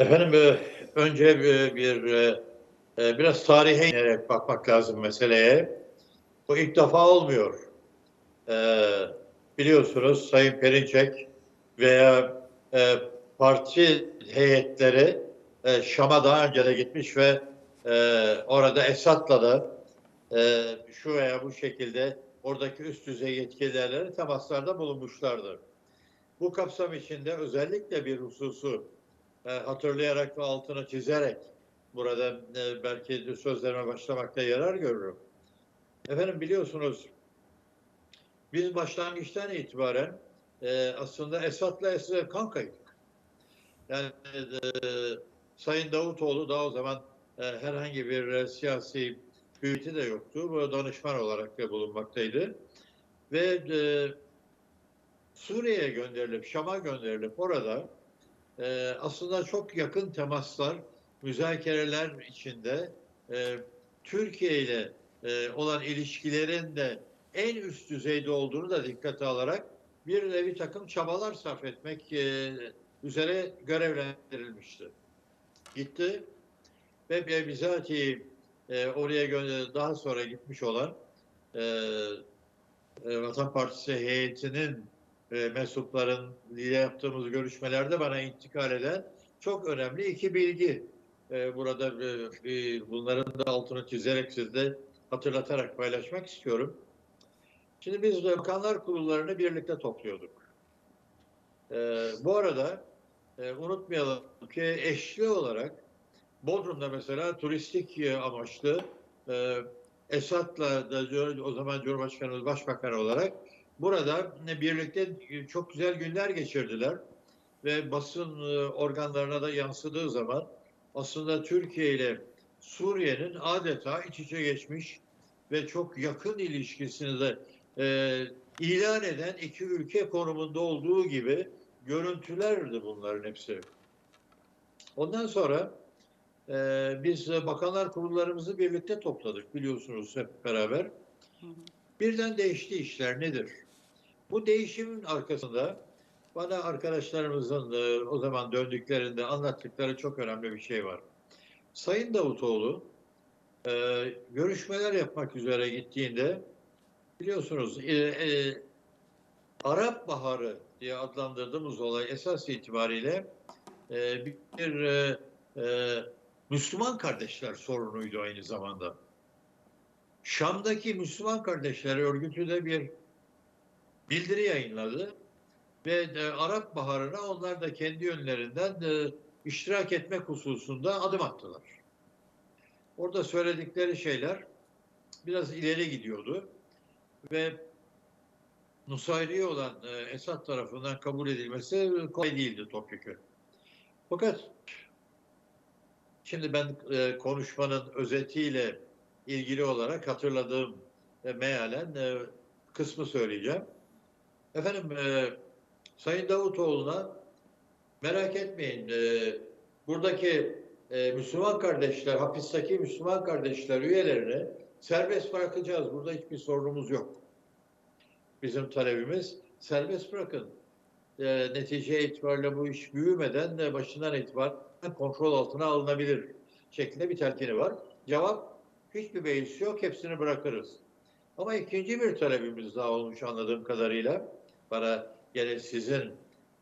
Efendim e, önce bir, bir e, e, biraz tarihe inerek bakmak lazım meseleye. Bu ilk defa olmuyor. E, biliyorsunuz Sayın Perinçek veya e, parti heyetleri e, Şam'a daha önce de gitmiş ve e, orada Esad'la da e, şu veya bu şekilde oradaki üst düzey yetkililerle temaslarda bulunmuşlardır. Bu kapsam içinde özellikle bir hususu e, hatırlayarak ve altını çizerek burada e, belki sözlerime başlamakta yarar görürüm. Efendim biliyorsunuz biz başlangıçtan itibaren e, aslında Esad'la Esad kankaydık. Yani e, Sayın Davutoğlu da o zaman herhangi bir siyasi hüviyeti de yoktu. Bu danışman olarak da bulunmaktaydı. Ve e, Suriye'ye gönderilip, Şam'a gönderilip orada e, aslında çok yakın temaslar, müzakereler içinde e, Türkiye ile e, olan ilişkilerin de en üst düzeyde olduğunu da dikkate alarak bir nevi takım çabalar sarf etmek e, üzere görevlendirilmişti. Gitti ve bizatihi e, oraya daha sonra gitmiş olan e, e, Vatan Partisi heyetinin e, mensupların ile yaptığımız görüşmelerde bana intikal eden çok önemli iki bilgi. E, burada e, bunların da altını çizerek sizde hatırlatarak paylaşmak istiyorum. Şimdi biz bakanlar kurullarını birlikte topluyorduk. E, bu arada e, unutmayalım ki eşli olarak Bodrum'da mesela turistik e, amaçlı e, Esat'la da o zaman Cumhurbaşkanımız Başbakan olarak burada birlikte çok güzel günler geçirdiler ve basın e, organlarına da yansıdığı zaman aslında Türkiye ile Suriye'nin adeta iç içe geçmiş ve çok yakın ilişkisini de e, ilan eden iki ülke konumunda olduğu gibi görüntülerdi bunların hepsi. Ondan sonra e, biz bakanlar kurullarımızı birlikte topladık biliyorsunuz hep beraber. Birden değişti işler nedir? Bu değişimin arkasında bana arkadaşlarımızın o zaman döndüklerinde anlattıkları çok önemli bir şey var. Sayın Davutoğlu e, görüşmeler yapmak üzere gittiğinde biliyorsunuz e, e, Arap Baharı diye adlandırdığımız olay esas itibariyle bir, Müslüman kardeşler sorunuydu aynı zamanda. Şam'daki Müslüman Kardeşler Örgütü de bir bildiri yayınladı ve e, Arap Baharı'na onlar da kendi yönlerinden e, iştirak etmek hususunda adım attılar. Orada söyledikleri şeyler biraz ileri gidiyordu ve Nusayriye olan e, Esad tarafından kabul edilmesi kolay değildi topyekun. Fakat şimdi ben e, konuşmanın özetiyle ilgili olarak hatırladığım e, mealen e, kısmı söyleyeceğim. Efendim e, Sayın Davutoğlu'na merak etmeyin e, buradaki e, Müslüman kardeşler, hapisteki Müslüman kardeşler üyelerini serbest bırakacağız. Burada hiçbir sorunumuz yok. Bizim talebimiz serbest bırakın. E, netice itibariyle bu iş büyümeden de başından itibaren kontrol altına alınabilir şeklinde bir telkini var. Cevap hiçbir beis yok, hepsini bırakırız. Ama ikinci bir talebimiz daha olmuş anladığım kadarıyla. Bana gene sizin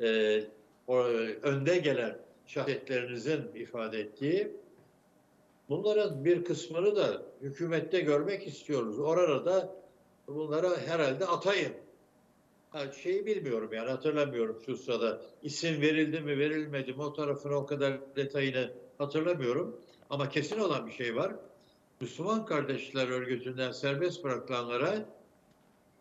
e, o, önde gelen şahsiyetlerinizin ifade ettiği bunların bir kısmını da hükümette görmek istiyoruz. Orada da bunlara herhalde atayın. Ha, şeyi bilmiyorum yani hatırlamıyorum şu sırada. İsim verildi mi verilmedi mi o tarafını o kadar detayını hatırlamıyorum. Ama kesin olan bir şey var. Müslüman Kardeşler Örgütü'nden serbest bırakılanlara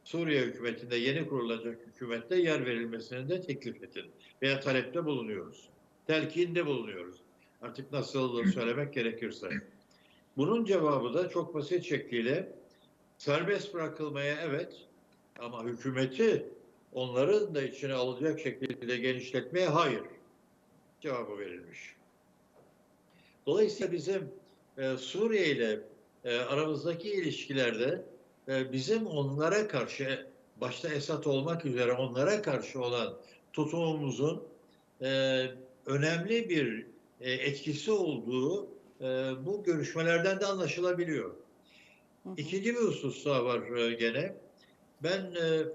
Suriye hükümetinde yeni kurulacak hükümette yer verilmesini de teklif edin veya talepte bulunuyoruz. Telkinde bulunuyoruz. Artık nasıl söylemek gerekirse. Bunun cevabı da çok basit şekliyle serbest bırakılmaya evet ama hükümeti onların da içine alacak şekilde genişletmeye hayır cevabı verilmiş. Dolayısıyla bizim e, Suriye ile e, aramızdaki ilişkilerde e, bizim onlara karşı başta Esad olmak üzere onlara karşı olan tutumumuzun e, önemli bir e, etkisi olduğu e, bu görüşmelerden de anlaşılabiliyor. Hı hı. İkinci bir husus daha var e, gene. Ben e,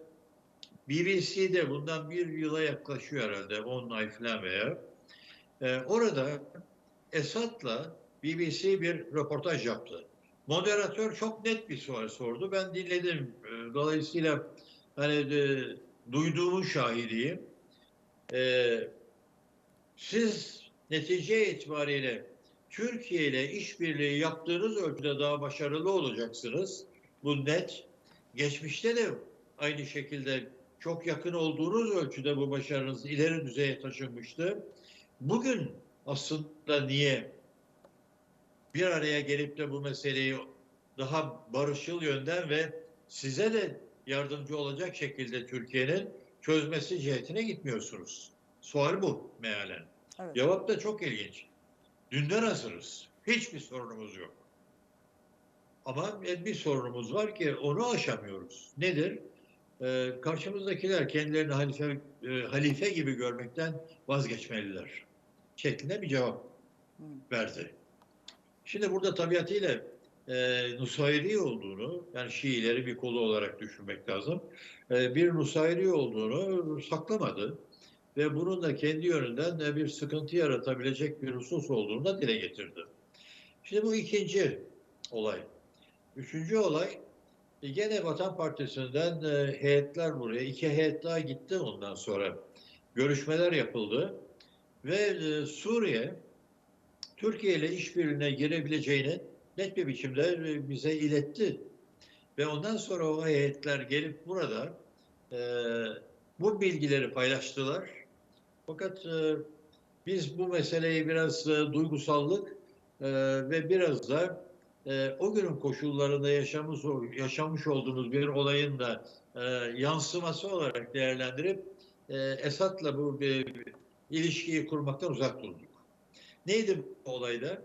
BBC'de bundan bir yıla yaklaşıyor herhalde 10 ay falan veya. E, orada Esad'la BBC bir röportaj yaptı. Moderatör çok net bir soru sordu. Ben dinledim. E, dolayısıyla hani e, duyduğumun şahidiyim. E, siz netice itibariyle Türkiye ile işbirliği yaptığınız ölçüde daha başarılı olacaksınız. Bu net. Geçmişte de aynı şekilde çok yakın olduğunuz ölçüde bu başarınız ileri düzeye taşınmıştı. Bugün aslında niye bir araya gelip de bu meseleyi daha barışçıl yönden ve size de yardımcı olacak şekilde Türkiye'nin çözmesi cihetine gitmiyorsunuz? Sual bu mealen. Evet. Cevap da çok ilginç. Dünden hazırız. Hiçbir sorunumuz yok. Ama bir sorunumuz var ki onu aşamıyoruz. Nedir? Ee, karşımızdakiler kendilerini halife, e, halife gibi görmekten vazgeçmeliler. Şeklinde bir cevap verdi. Şimdi burada tabiatıyla e, Nusayri olduğunu, yani Şiileri bir kolu olarak düşünmek lazım. E, bir Nusayri olduğunu saklamadı ve bunun da kendi yönünden de bir sıkıntı yaratabilecek bir husus olduğunu da dile getirdi. Şimdi bu ikinci olay. Üçüncü olay, e, gene Vatan Partisi'nden e, heyetler buraya, iki heyet daha gitti ondan sonra. Görüşmeler yapıldı ve e, Suriye, Türkiye ile işbirliğine girebileceğini net bir biçimde e, bize iletti. Ve ondan sonra o heyetler gelip burada e, bu bilgileri paylaştılar. Fakat e, biz bu meseleyi biraz e, duygusallık e, ve biraz da e, o günün koşullarında yaşamış, yaşamış olduğumuz bir olayın da e, yansıması olarak değerlendirip e, Esad'la bu bir, ilişkiyi kurmaktan uzak durduk. Neydi bu olayda?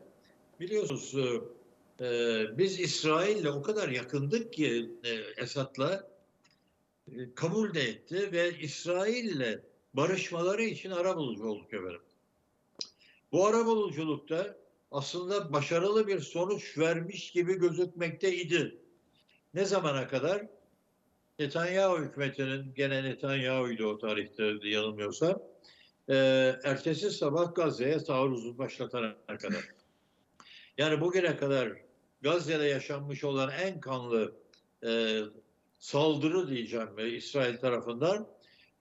Biliyorsunuz e, e, biz İsrail'le o kadar yakındık ki e, Esad'la e, kabul de etti ve İsrail'le barışmaları için arabulucu olduk efendim. Bu arabuluculukta aslında başarılı bir sonuç vermiş gibi gözükmekteydi. Ne zamana kadar? Netanyahu hükümetinin, gene Netanyahu'ydu o tarihte yanılmıyorsam, e, ertesi sabah Gazze'ye taarruz başlatana kadar. Yani bugüne kadar Gazze'de yaşanmış olan en kanlı e, saldırı diyeceğim e, İsrail tarafından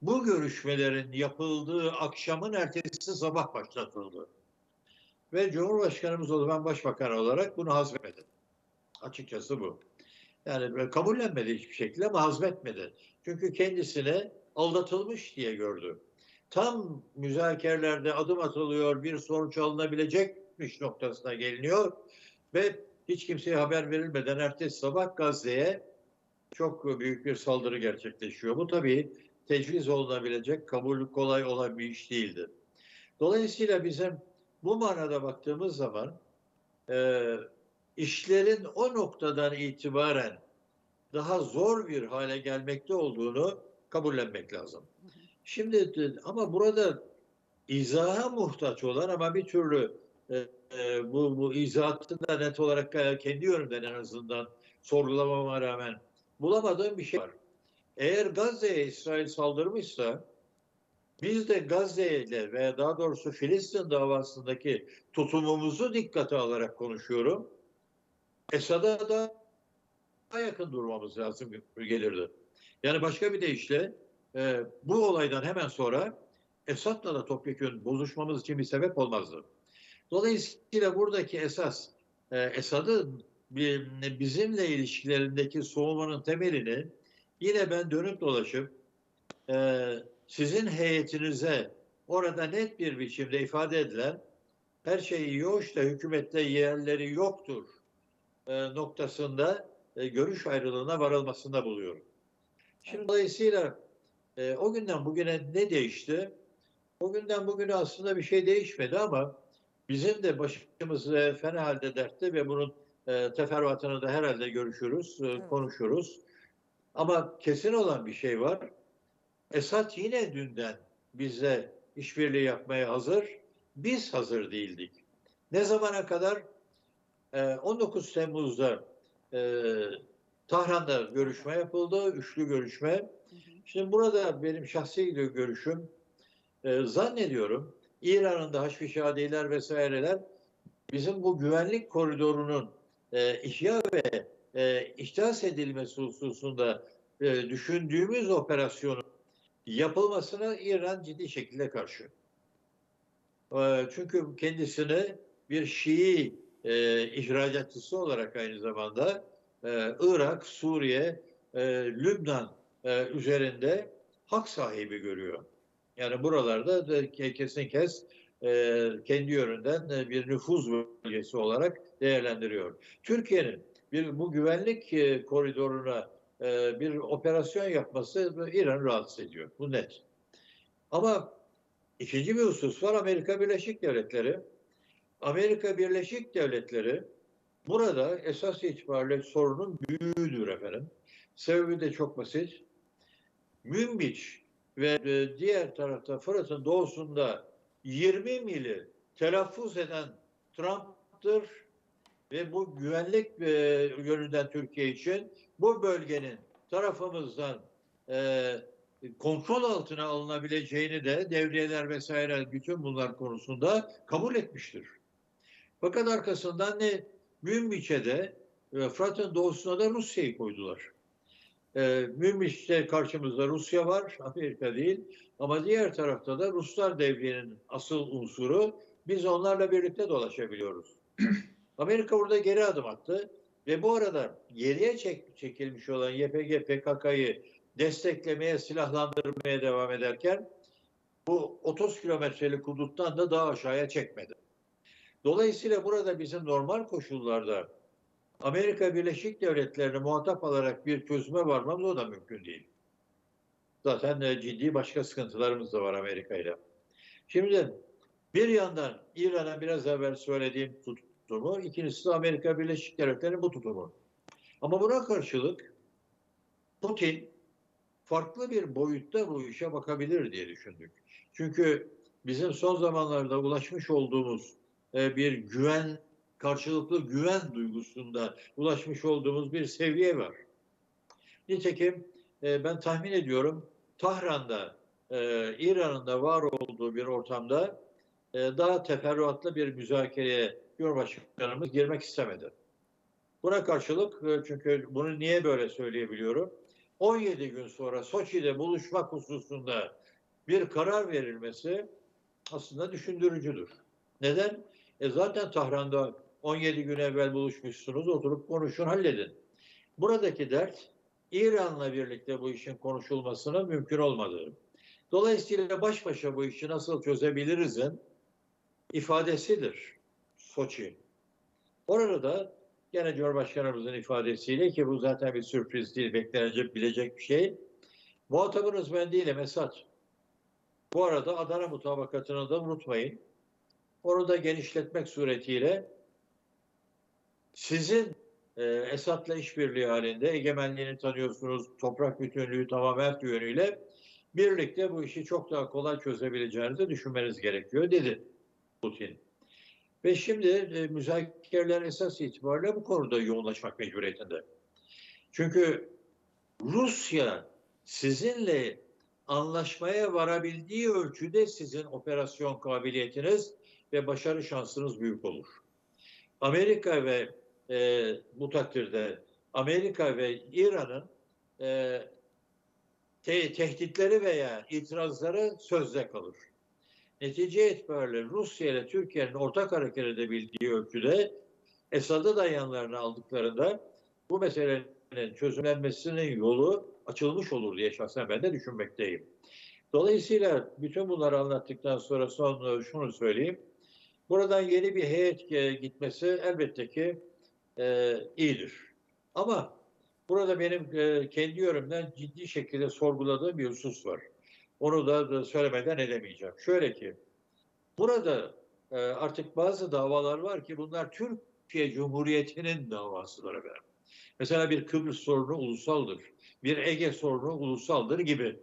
bu görüşmelerin yapıldığı akşamın ertesi sabah başlatıldı. Ve Cumhurbaşkanımız o zaman başbakan olarak bunu hazmetmedi. Açıkçası bu. Yani kabullenmedi hiçbir şekilde ama hazmetmedi. Çünkü kendisine aldatılmış diye gördü. Tam müzakerelerde adım atılıyor, bir sonuç alınabilecekmiş noktasına geliniyor ve hiç kimseye haber verilmeden ertesi sabah Gazze'ye çok büyük bir saldırı gerçekleşiyor. Bu tabii tecviz olunabilecek, kabul kolay olan bir iş değildi. Dolayısıyla bizim bu manada baktığımız zaman e, işlerin o noktadan itibaren daha zor bir hale gelmekte olduğunu kabullenmek lazım. Şimdi ama burada izaha muhtaç olan ama bir türlü e, e, bu, bu izahatı da net olarak e, kendi yönümden en azından sorgulamama rağmen bulamadığım bir şey var. Eğer Gazze'ye İsrail saldırmışsa biz de Gazze ile veya daha doğrusu Filistin davasındaki tutumumuzu dikkate alarak konuşuyorum. Esad'a da daha yakın durmamız lazım gelirdi. Yani başka bir deyişle e, bu olaydan hemen sonra Esad'la da topyekun bozuşmamız için bir sebep olmazdı. Dolayısıyla buradaki esas e, Esad'ın bizimle ilişkilerindeki soğumanın temelini yine ben dönüp dolaşıp e, sizin heyetinize orada net bir biçimde ifade edilen her şey iyi da hükümette yerleri yoktur e, noktasında e, görüş ayrılığına varılmasında buluyorum. Şimdi dolayısıyla e, o günden bugüne ne değişti? O günden bugüne aslında bir şey değişmedi ama bizim de başımız e, fena halde dertte ve bunun e, teferruatını da herhalde görüşürüz, e, Evet. konuşuruz. Ama kesin olan bir şey var. Esad yine dünden bize işbirliği yapmaya hazır biz hazır değildik. Ne zamana kadar? Ee, 19 Temmuz'da e, Tahran'da görüşme yapıldı, üçlü görüşme. Şimdi burada benim şahsi görüşüm, e, zannediyorum İran'ın da Haçfişadiler vesaireler bizim bu güvenlik koridorunun e, ihya ve e, ihdas edilmesi hususunda e, düşündüğümüz operasyonun yapılmasına İran ciddi şekilde karşı. E, çünkü kendisini bir Şii e, ihracatçısı olarak aynı zamanda e, Irak, Suriye, e, Lübnan e, üzerinde hak sahibi görüyor. Yani buralarda da kesin kes e, kendi yönünden e, bir nüfuz bölgesi olarak değerlendiriyor. Türkiye'nin bir bu güvenlik e, koridoruna e, bir operasyon yapması İran rahatsız ediyor. Bu net. Ama ikinci bir husus var Amerika Birleşik Devletleri. Amerika Birleşik Devletleri burada esas itibariyle sorunun büyüğüdür efendim. Sebebi de çok basit. Münbiç ve e, diğer tarafta Fırat'ın doğusunda 20 mili telaffuz eden Trump'tır ve bu güvenlik e, yönünden Türkiye için bu bölgenin tarafımızdan e, kontrol altına alınabileceğini de devriyeler vesaire bütün bunlar konusunda kabul etmiştir. Fakat arkasından ne Münbiç'e e, Fırat'ın doğusuna da Rusya'yı koydular. E, Münbiç'te karşımızda Rusya var, Amerika değil. Ama diğer tarafta da Ruslar devriyenin asıl unsuru. Biz onlarla birlikte dolaşabiliyoruz. Amerika burada geri adım attı ve bu arada geriye çek, çekilmiş olan YPG PKK'yı desteklemeye, silahlandırmaya devam ederken bu 30 kilometrelik huduttan da daha aşağıya çekmedi. Dolayısıyla burada bizim normal koşullarda Amerika Birleşik Devletleri'ni muhatap alarak bir çözüme varmamız o da mümkün değil. Zaten e, ciddi başka sıkıntılarımız da var Amerika ile. Şimdi bir yandan İran'a biraz evvel söylediğim tutumu, ikincisi de Amerika Birleşik Devletleri'nin bu tutumu. Ama buna karşılık Putin farklı bir boyutta bu işe bakabilir diye düşündük. Çünkü bizim son zamanlarda ulaşmış olduğumuz e, bir güven, karşılıklı güven duygusunda ulaşmış olduğumuz bir seviye var. Nitekim e, ben tahmin ediyorum Tahran'da, e, İran'ın da var olduğu bir ortamda daha teferruatlı bir müzakereye Cumhurbaşkanımız girmek istemedi. Buna karşılık çünkü bunu niye böyle söyleyebiliyorum? 17 gün sonra Soçi'de buluşmak hususunda bir karar verilmesi aslında düşündürücüdür. Neden? E zaten Tahran'da 17 gün evvel buluşmuşsunuz, oturup konuşun, halledin. Buradaki dert İran'la birlikte bu işin konuşulmasının mümkün olmadığı. Dolayısıyla baş başa bu işi nasıl çözebilirizin ifadesidir Soçi. Orada da gene Cumhurbaşkanımızın ifadesiyle ki bu zaten bir sürpriz değil, beklenecek, bilecek bir şey. Muhatabınız ben değilim Esat. Bu arada Adana mutabakatını da unutmayın. Onu da genişletmek suretiyle sizin e, Esad'la işbirliği halinde egemenliğini tanıyorsunuz, toprak bütünlüğü tamamen yönüyle birlikte bu işi çok daha kolay çözebileceğinizi düşünmeniz gerekiyor dedi Putin. Ve şimdi e, müzakereler esas itibariyle bu konuda yoğunlaşmak mecburiyetinde. Çünkü Rusya sizinle anlaşmaya varabildiği ölçüde sizin operasyon kabiliyetiniz ve başarı şansınız büyük olur. Amerika ve e, bu takdirde Amerika ve İran'ın e, te tehditleri veya itirazları sözde kalır. Netice itibariyle Rusya ile Türkiye'nin ortak hareket edebildiği ölçüde Esad'ı da yanlarına aldıklarında bu meselenin çözümlenmesinin yolu açılmış olur diye şahsen ben de düşünmekteyim. Dolayısıyla bütün bunları anlattıktan sonra son şunu söyleyeyim. Buradan yeni bir heyet gitmesi elbette ki e, iyidir. Ama burada benim e, kendi yorumdan ciddi şekilde sorguladığım bir husus var. Onu da, da söylemeden edemeyeceğim. Şöyle ki, burada e, artık bazı davalar var ki bunlar Türkiye Cumhuriyeti'nin davasıdır efendim. Mesela bir Kıbrıs sorunu ulusaldır. Bir Ege sorunu ulusaldır gibi.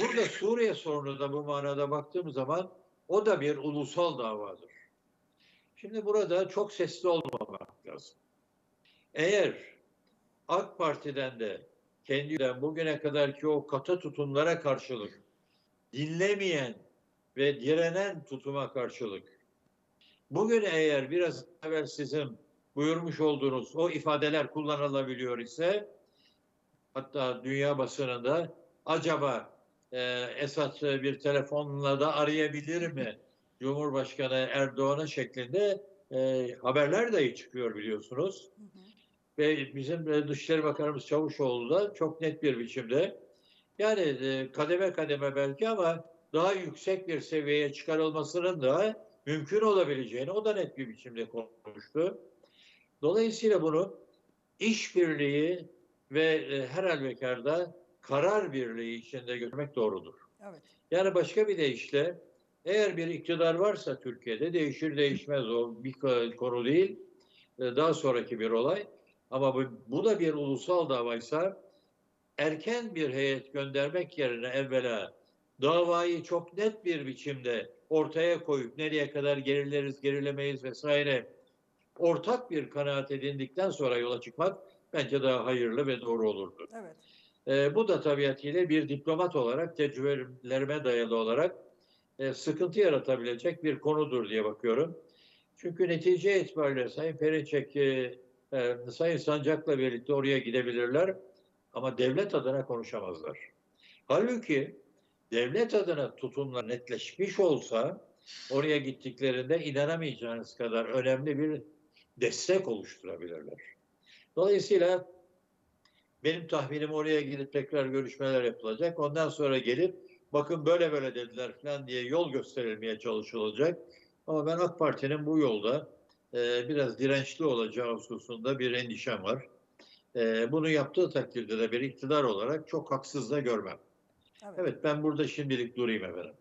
Burada Suriye sorunu da bu manada baktığım zaman o da bir ulusal davadır. Şimdi burada çok sesli olmamak lazım. Eğer AK Parti'den de kendinden bugüne kadarki o katı tutumlara karşılık dinlemeyen ve direnen tutuma karşılık bugün eğer biraz evvel sizin buyurmuş olduğunuz o ifadeler kullanılabiliyor ise hatta dünya basınında acaba e, Esad bir telefonla da arayabilir mi Cumhurbaşkanı Erdoğan'ın şeklinde e, haberler dahi çıkıyor biliyorsunuz. Hı hı. Ve bizim e, Dışişleri Bakanımız Çavuşoğlu da çok net bir biçimde yani e, kademe kademe belki ama daha yüksek bir seviyeye çıkarılmasının da mümkün olabileceğini o da net bir biçimde konuştu. Dolayısıyla bunu işbirliği ve e, her halükarda karar birliği içinde götürmek doğrudur. Evet. Yani başka bir deyişle eğer bir iktidar varsa Türkiye'de değişir değişmez o bir ko- konu değil. e, Daha sonraki bir olay. Ama bu, bu da bir ulusal davaysa erken bir heyet göndermek yerine evvela davayı çok net bir biçimde ortaya koyup nereye kadar gerileriz, gerilemeyiz vesaire ortak bir kanaat edindikten sonra yola çıkmak bence daha hayırlı ve doğru olurdu. Evet. E, bu da tabiatıyla bir diplomat olarak, tecrübelerime dayalı olarak e, sıkıntı yaratabilecek bir konudur diye bakıyorum. Çünkü netice itibariyle Sayın Perinçek, e, e, Sayın Sancak'la birlikte oraya gidebilirler ama devlet adına konuşamazlar. Halbuki devlet adına tutumlar netleşmiş olsa oraya gittiklerinde inanamayacağınız kadar önemli bir destek oluşturabilirler. Dolayısıyla benim tahminim oraya gidip tekrar görüşmeler yapılacak. Ondan sonra gelip bakın böyle böyle dediler falan diye yol gösterilmeye çalışılacak. Ama ben AK Parti'nin bu yolda e, biraz dirençli olacağı hususunda bir endişem var. E, bunu yaptığı takdirde de bir iktidar olarak çok haksız da görmem. Evet. Evet ben burada şimdilik durayım efendim.